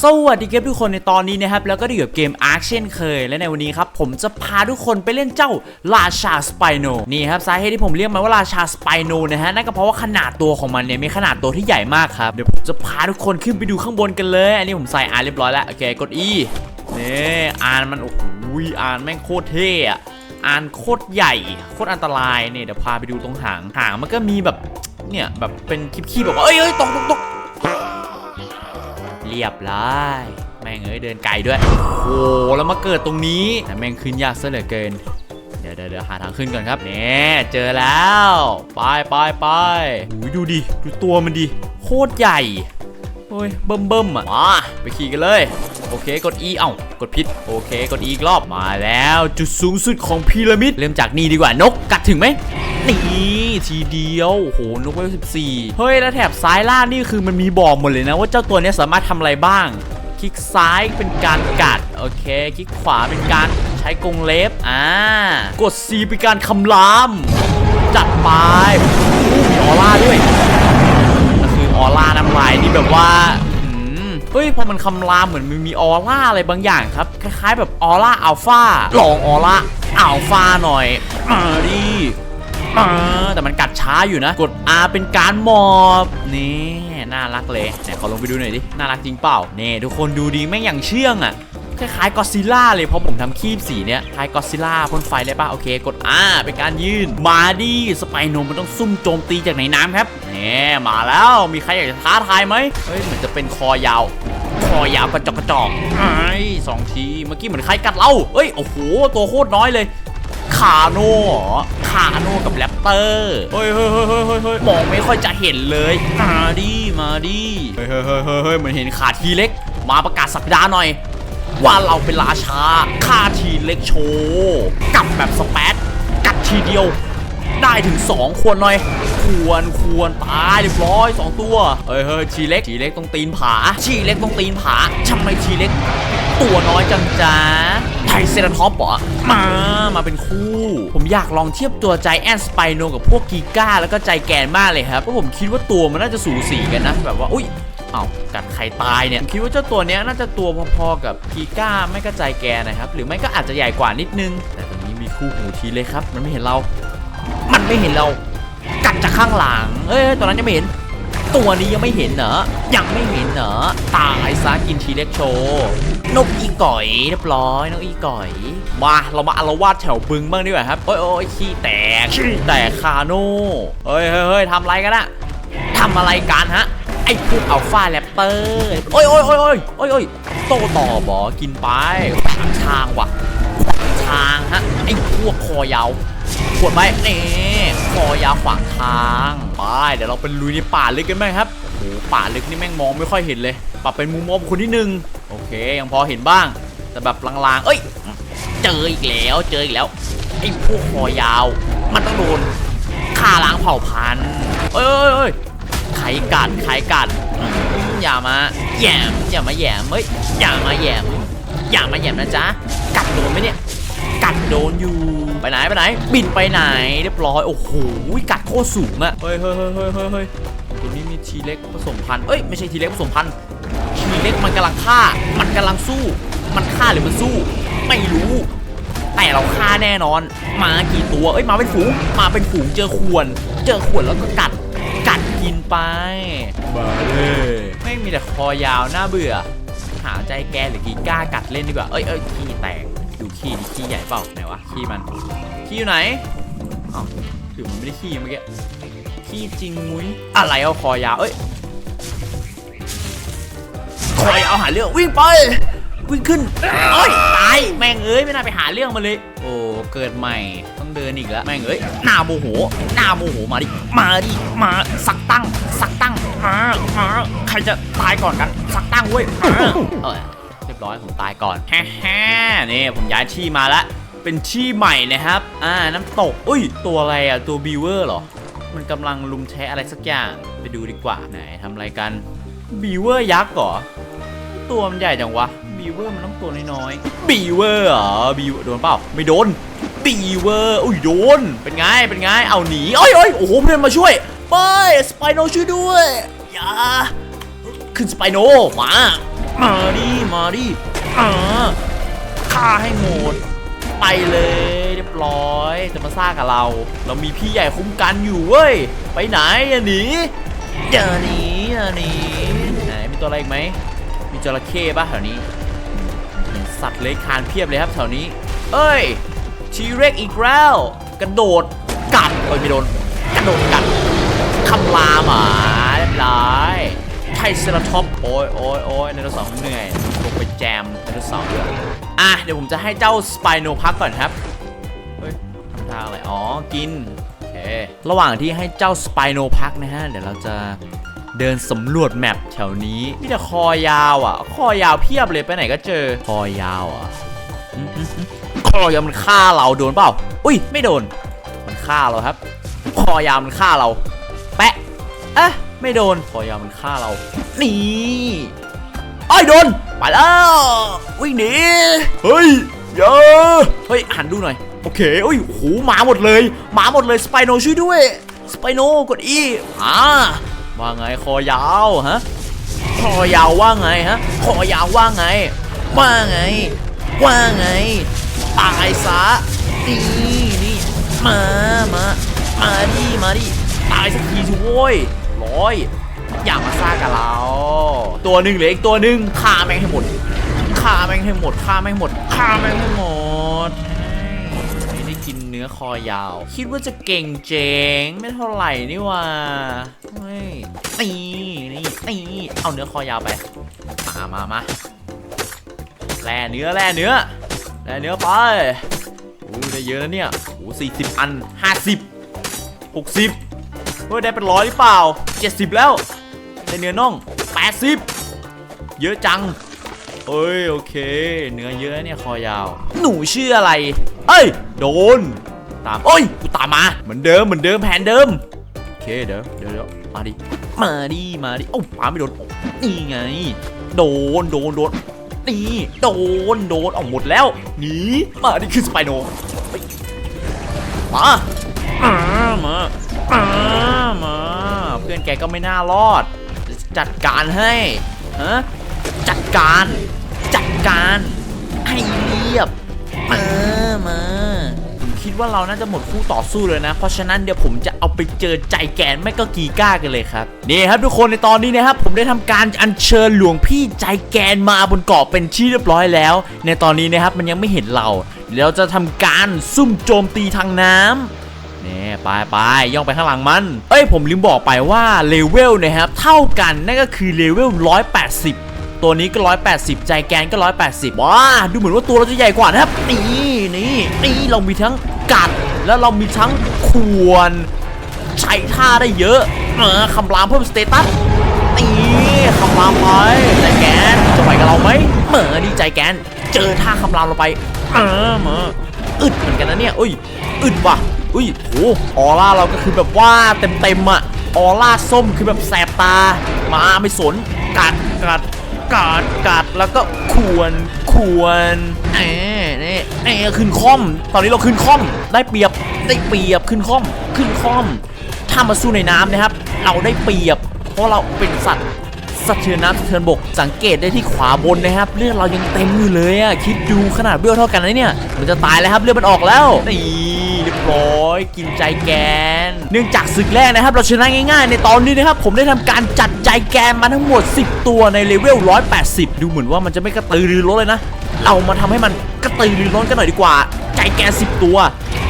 สวัสดีครับทุกคนในตอนนี้นะครับแล้วก็ได้อยู่กับเกม Ark เช่นเคย และในวันนี้ครับผมจะพาทุกคนไปเล่นเจ้าราชาสไปโนนี่ครับสาเหตุที่ผมเรียกมันว่าราชาสไปโนนะฮะนั่นก็เพราะว่าขนาดตัวของมันเนี่ยมีขนาดตัวที่ใหญ่มากครับเดี๋ยวผมจะพาทุกคนขึ้นไปดูข้างบนกันเลย อันนี้ผมใส่อ่านเรียบร้อยแล้วโอเคกด E นี่อ่านมันโอ้โหอ่านแม่งโคตรเท่อะอ่านโคตรใหญ่โคตรอันตรายเนี่ยเดี๋ยวพาไปดูตรงหางหางมันก็มีแบบเนี่ยแบบเป็นคีบๆแบบว่าเอ้ยเอ้ยตกตกตก เรียบร้อยแม่งเอ้ยเดินไกลด้วย โอ้แล้วมาเกิดตรงนี้แต่แม่งขึ้นยากซะเหลือเกิน เดี๋ยวเดี๋ยวหาทางขึ้นก่อนครับเนี่ยเจอแล้ว ไปไปไปดูดิ ดูตัวมันดิ โคตรใหญ่ โอ้ยเบิ่มเบิ่มอะ มาไปขี่กันเลย โอเคกด E เอ้ากดพิษโอเคกด E อีกรอบมาแล้วจุดสูงสุดของพีระมิด เริ่มจากนี่ดีกว่านกกัดถึงไหมนี่ทีเดียวโหนกเวลสิบสี่เฮ้ย แล้วแถบซ้ายล่างนี่คือมันมีบอกหมดเลยนะ ว่าเจ้าตัวนี้สามารถทำอะไรบ้าง คลิกซ้ายเป็นการกัด โอเค คลิกขวาเป็นการใช้กรงเล็บ อ่า กด C เป็นการคำราม จัดไปอู้มีออร่าด้วย ออร่าน้ำลายนี่แบบว่าอืมเฮ้ยพอมันคำรามเหมือนมันมีออร่าอะไรบางอย่างครับ คล้ายๆแบบออร่าอัลฟาลองออร่าอัลฟาหน่อยมาดิมาแต่มันกัดช้าอยู่นะ กด R เป็นการหมอบนี่น่ารักเลยไหนขอลงไปดูหน่อยดิ น่ารักจริงเปล่าเนี่ทุกคนดูดีแม่งอย่างเชื่องอะ คล้ายๆกอซิล่าเลยเพราะผมทำคีบสีเนี้ยคล้ายกอซิล่าพ่นไฟได้ป่ะโอเค กดอ่าเป็นการยืนมาดิสไปโนมันต้องซุ่มโจมตีจากในน้ำครับเนี่ยมาแล้วมีใครอยากจะท้าทายไหมเฮ้ยเหมือนจะเป็นคอยาวคอยาวกระจอกกระจอกไอ้ยสองทีเมื่อกี้เหมือนใครกัดเราเอ้ยโอ้โหตัวโคตรน้อยเลยคาโน่เหรอคาโน่กับแรปเตอร์เฮ้ยเฮ้ยเฮ้ยเฮ้ยเฮ้ยมองไม่ค่อยจะเห็นเลยมาดิมาดิเฮ้ยเฮ้ยเฮ้ยเฮ้ยเฮ้ยเหมือนเห็นขาทีเล็ก มาประกาศสักดาหน่อย ว่าเราเป็นราชาฆ่าทีเล็กโชว์กับแบบสเปซกัดทีเดียว ได้ถึง 2 ควรหน่อย ควรควรตายเรียบร้อย 2 ตัวเฮ้ยเฮ้ยทีเล็กทีเล็กต้องตีนผา ทีเล็กต้องตีนผาทำไมทีเล็ก ตัวน้อยจังจ้าไทเซราท็อปเหรอมา มาเป็นคู่ ผมอยากลองเทียบตัวใจแอนสไปโนกับพวกกีก้า แล้วก็ใจแกนมากเลยครับ เพราะผมคิดว่าตัวมันน่าจะสูสีกันนะ แบบว่า อุ้ย เอากัดใครตายเนี่ยผมคิดว่าเจ้าตัวเนี้ยน่าจะตัวพอๆกับกีก้าไม่ก็ใจายแกนะครับ หรือไม่ก็อาจจะใหญ่กว่านิดนึง แต่ตอนนี้มีคู่หูทีเลยครับ มันไม่เห็นเรา มันไม่เห็นเรา กัดจากข้างหลัง เอ้ยตัวนั้นยังไม่เห็น ตัวนี้ยังไม่เห็นเหรอยังไม่เห็นเหรอตายซะกินทีเล็กโชว์นกอีก่อยเรียบร้อยนกอีก่อย มาเรามาอารวาสแถวบึงบ้างดีกว่าครับโอ้ยโอ้ยขี้แตกขี้แตกคาโน่เฮ้ยเฮ้ยเฮ้ยทำอะไรกันอะทำอะไรกันฮะ อ้พวกอัลฟาแรปเตอร์โอ้ยโอ้ยโอ้ยโอ้ยโอ้ยโอ้ยโตต่อบอกินไปขวางทางว่ะขวางทางฮะไอ้พวกคอยาวขวดไว้นี่คอยาวขวางทางไปเดี๋ยวเราไปลุยในป่าลึกกันไหมครับโอ้โหป่าลึกนี่แม่งมองไม่ค่อยเห็นเลยปรับเป็นมุมมองคนที่หนึ่งโอเค ยังพอเห็นบ้าง แต่แบบลางๆ เอ้ย เจออีกแล้วเจออีกแล้วไอ้พวกคอยาว มันต้องโดนฆ่าล้างเผ่าพันธุ์เอ้ยเอ้ย ไขกัดไขกัด อย่ามาแยมอย่ามาแยมเฮ้ยอย่ามาแยมอย่ามาแยมนะจ๊ะกัดโดนไหมเนี่ย กัดโดนอยู่ไปไหนไปไหน บินไปไหนเรียบร้อยโอ้โหกัดโคตรสูงอะเฮ้ยเฮ้ยเฮ้ยเฮ้ยเฮ้ยเฮ้ยตัวนี้มีทีเล็กผสมพันธุ์เอ้ยไม่ใช่ทีเล็กผสมพันธุ์ทีเล็กมันกำลังฆ่า มันกำลังสู้ มันฆ่าหรือมันสู้ ไม่รู้ แต่เราฆ่าแน่นอน มากี่ตัว เอ้ยมาเป็นฝูง มาเป็นฝูงเจอขวน เจอขวนแล้วก็กัด กัดกินไปมาเลยไม่มีแต่คอยาวน่าเบื่อ หาใจแกหรือกีก้ากัดเล่นดีกว่า เอ้ยเอ้ยขี้แตก ดูขี้ดิขี้ใหญ่เปล่าไหนวะขี้มัน ขี้อยู่ไหนอ้าถือมันไม่ได้ขี้เมื่อกี้ขี้จริงมุ้ยอะไรเอาคอยาว เอ้ยคอยาวหาเรื่องวิ่งไปวิ่งขึ้นเอ้ยตายแม่งเอ้ยไม่น่าไปหาเรื่องมาเลย โอ้เกิดใหม่ต เดินอีกแล้วแม่งเอ้ยหน้าโมโหหน้าโมโหมาดิมาดิมาสักตั้ง สักตั้งมามาใครจะตายก่อนกัน สักตั้งเว้ยมาเออเรียบร้อยผมตายก่อนแฮ่ๆนี่ผมย้ายที่มาแล้วเป็นที่ใหม่นะครับ อ่า น้ำตก อุ้ย ตัวอะไรอะ ตัวบีเวอร์เหรอ มันกำลังลุมแทะอะไรสักอย่าง ไปดูดีกว่า ไหนทำอะไรกัน บีเวอร์ยักษ์เหรอ ตัวมันใหญ่จังวะ บีเวอร์มันต้องตัวน้อยๆ บีเวอร์เหรอ บีโดนเปล่า ไม่โดน บีเวอร์อุ้ยโดนเป็นไง เป็นไง เอาหนีเอ้ยเอ้ยโอ้โหเพื่อนมาช่วยไปสไปโนช่วยด้วย อย่า ขึ้นสไปโน มา มาดิ มาดิอ่าฆ่าให้หมด ไปเลยเรียบร้อย จะมาซ่ากับเรา เรามีพี่ใหญ่คุ้มกันอยู่เว้ย ไปไหนอย่าหนีอย่าหนีอย่าหนีไหนมีตัวอะไรอีกไหม มีจระเข้ป่ะแถวนี้เห็นสัตว์เลื้อยคลานเพียบเลยครับแถวนี้ เอ้ย ทีเร็กอีกแล้ว กระโดดกัดเอ้ยไม่โดน กระโดดกัดคำรามอะเรียบร้อยไทเซราท็อปโอ้ยโอ้ยโอ้ยไดโนเสาร์เหนื่อยลงไปแจมไดโนเสาร์ด้วยอะเดี๋ยวผมจะให้เจ้าสไปโนพักก่อนครับเฮ้ยทำท่าอะไรอ๋อกินโอเคระหว่างที่ให้เจ้าสไปโนพักนะฮะเดี๋ยวเราจะเดินสำรวจแมปแถวนี้มีแต่คอยาวอะ คอยาวเพียบเลยไปไหนก็เจอ คอยาวอะ คอยาวมันฆ่าเราโดนเปล่า อุ้ยไม่โดน มันฆ่าเราครับ คอยาวมันฆ่าเรา แปะเอ๊ะไม่โดน คอยาวมันฆ่าเรา นี่ไอ้ยโดน ไปแล้ววิ่งหนีเฮ้ยอย่าเฮ้ยหันดูหน่อย โอเคโอ้ยโอ้โหมาหมดเลยมาหมดเลยสไปโนช่วยด้วยสไปโนกดอีอ่าว่าไงคอยาวฮะคอยาวว่าไงฮะคอยาวว่าไง ว่าไง ว่าไง ตายซะนี่นี่มามามาดิมาดิตายสักทีสิโว้ยร้อยอย่ามาซ่ากับเราตัวหนึ่งเหลืออีกตัวหนึ่งฆ่าแม่งให้หมดฆ่าแม่งให้หมดฆ่าแม่งหมดฆ่าแม่งให้หมดไม่ได้กินเนื้อคอยาว คิดว่าจะเก่งเจ๋งไม่เท่าไหร่นี่ว่าเฮ้ยนี่นี่นี่เอาเนื้อคอยาวไปมามามาแล่เนื้อแล่เนื้อ แล่เนื้อไปโอ้ได้เยอะแล้วเนี่ยโอ้สี่สิบอันห้าสิบหกสิบเฮ้ยได้เป็นร้อยหรือเปล่าเจ็ดสิบแล้ว ได้เนื้อน่อง80เยอะจังเอ้ยโอเค เนื้อเยอะเนี่ยคอยาว หนูชื่ออะไร เอ้ย โดน ตามเอ้ยกูตามมาเหมือนเดิมเหมือนเดิมแผนเดิมโอเคเดี๋ยวเดี๋ยวมาดิมาดิมาดิโอ้ปาไม่โดนนี่ไง โดนโดนโดน นี่โดนโดนออกหมดแล้วหนีมานี่คือสไปโนมามามามามาเพื่อนแกก็ไม่น่ารอด จัดการให้ฮะจัดการ จัดการให้เรียบมามา ดว่าเราน่าจะหมดคู่ต่อสู้เลยนะ เพราะฉะนั้นเดี๋ยวผมจะเอาไปเจอใจแกนไม่ก็กีก้ากันเลยครับนี่ครับทุกคนในตอนนี้นะครับผมได้ทำการอัญเชิญหลวงพี่ใจแกนมาบนเกาะเป็นที่เรียบร้อยแล้ว ในตอนนี้นะครับมันยังไม่เห็นเราเราจะทำการซุ่มโจมตีทางน้ำนี่ไปไปย่องไปข้างหลังมัน เอ้ยผมลืมบอกไปว่าเลเวลนะครับเท่ากันนั่นก็คือเลเวล180 ตัวนี้ก็ 180 ใจแกนก็ 180ว้าดูเหมือนว่าตัวเราจะใหญ่กว่านะครับนี่นี่นี่เรามีทั้ง กัด แล้วเรามีทั้งขวนใช้ท่าได้เยอะเออคำรามเพิ่มสเตตัสนี่คำรามไปใจแกนจะไหวกับเราไหมเหมือดีใจแกน เจอท่าคำรามเราไปเออมาอึดเหมือนกันนะเนี่ยอุ้ยอึดว่ะอุ้ยโหออร่าเราก็คือแบบว่าเต็มๆอะออร่าส้มคือแบบแสบตา มาไม่สนกัดกัดกัดกัดแล้วก็ควรควรเอ นี่เอ๊ขึ้นคอม ตอนนี้เราขึ้นคอม ได้เปรียบ ได้เปรียบ ขึ้นคอม ขึ้นคอม ถ้ามาสู้ในน้ำนะครับ เราได้เปรียบ เพราะเราเป็นสัตว์สะเทือนน้ำสะเทือนบก สังเกตได้ที่ขวาบนนะครับ เลือดเรายังเต็มอยู่เลยอะคิดดูขนาดเบี้ยวเท่ากันนะเนี่ย มันจะตายแล้วครับ เลือดมันออกแล้ว นี่เรียบร้อย กินใจแกน เนื่องจากศึกแรกนะครับ เราชนะง่ายๆ ในตอนนี้นะครับ ผมได้ทำการจัดใจแกนมาทั้งหมด 10 ตัวในเลเวล 180 ดูเหมือนว่ามันจะไม่กระตือรือร้นเลยนะ เรามาทำให้มันกระตือรือร้นกันหน่อยดีกว่า ใจแกน10ตัว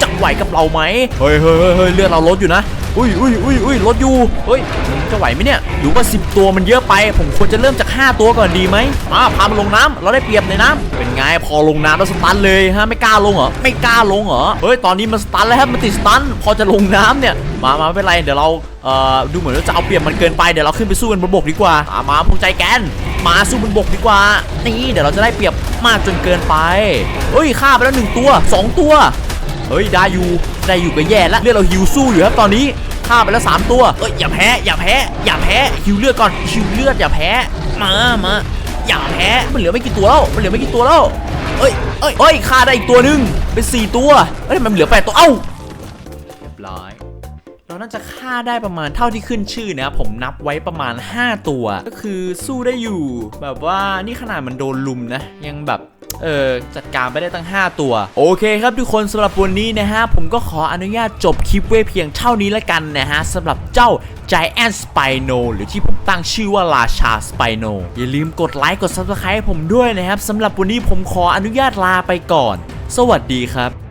จะไหวกับเราไหมเฮ้ยเฮ้ยเฮ้ยเลือดเราลดอยู่นะอุ้ยอุ้ยอุ้ยอุ้ยลดอยู่เฮ้ยมันจะไหวไหมเนี่ยหรือว่า 10 ตัวมันเยอะไป ผมควรจะเริ่มจาก 5 ตัวก่อนดีไหมมาพามันลงน้ำเราได้เปรียบในน้ำเป็นไงพอลงน้ำแล้วสตันเลยฮะไม่กล้าลงเหรอไม่กล้าลงเหรอเฮ้ยตอนนี้มันสตันแล้วครับมันติดสตันพอจะลงน้ำเนี่ยมามาไม่เป็นไรเดี๋ยวเราเอ่อดูเหมือนว่าจะเอาเปรียบมันเกินไปเดี๋ยวเราขึ้นไปสู้กันบนบกดีกว่ามามาพงใจแกนมาสู้บนบกดีกว่านี่เดี๋ยวเราจะได้เปรียบ มากจนเกินไปเฮ้ยฆ่าไปแล้วหนึ่งตัวสองตัว เฮ้ยได้อยู่ได้อยู่ก็แย่แล้วเลือดเราหิวสู้อยู่ครับตอนนี้ฆ่าไปแล้วสามตัวเอ้ยอย่าแพ้อย่าแพ้อย่าแพ้หิวเลือดก่อนหิวเลือดอย่าแพ้มามาอย่าแพ้มันเหลือไม่กี่ตัวแล้วมันเหลือไม่กี่ตัวแล้วเอ้ยเอ้ยเอ้ยฆ่าได้อีกตัวหนึ่งเป็นสี่ตัวเอ้ยมันเหลือแปดตัวเอ้าเรียบร้อย เราน่าจะฆ่าได้ประมาณเท่าที่ขึ้นชื่อนะครับผมนับไว้ประมาณ 5 ตัว ก็คือสู้ได้อยู่ แบบว่านี่ขนาดมันโดนลุมนะ ยังแบบเออจัดการไปได้ตั้ง 5 ตัว โอเคครับทุกคนสำหรับวันนี้นะฮะ ผมก็ขออนุญาตจบคลิปไว้เพียงเท่านี้ละกันนะฮะสำหรับเจ้า Giant Spino หรือที่ผมตั้งชื่อว่าราชา Spino อย่าลืมกดไลค์กด Subscribe ให้ผมด้วยนะครับสำหรับวันนี้ผมขออนุญาตลาไปก่อน สวัสดีครับ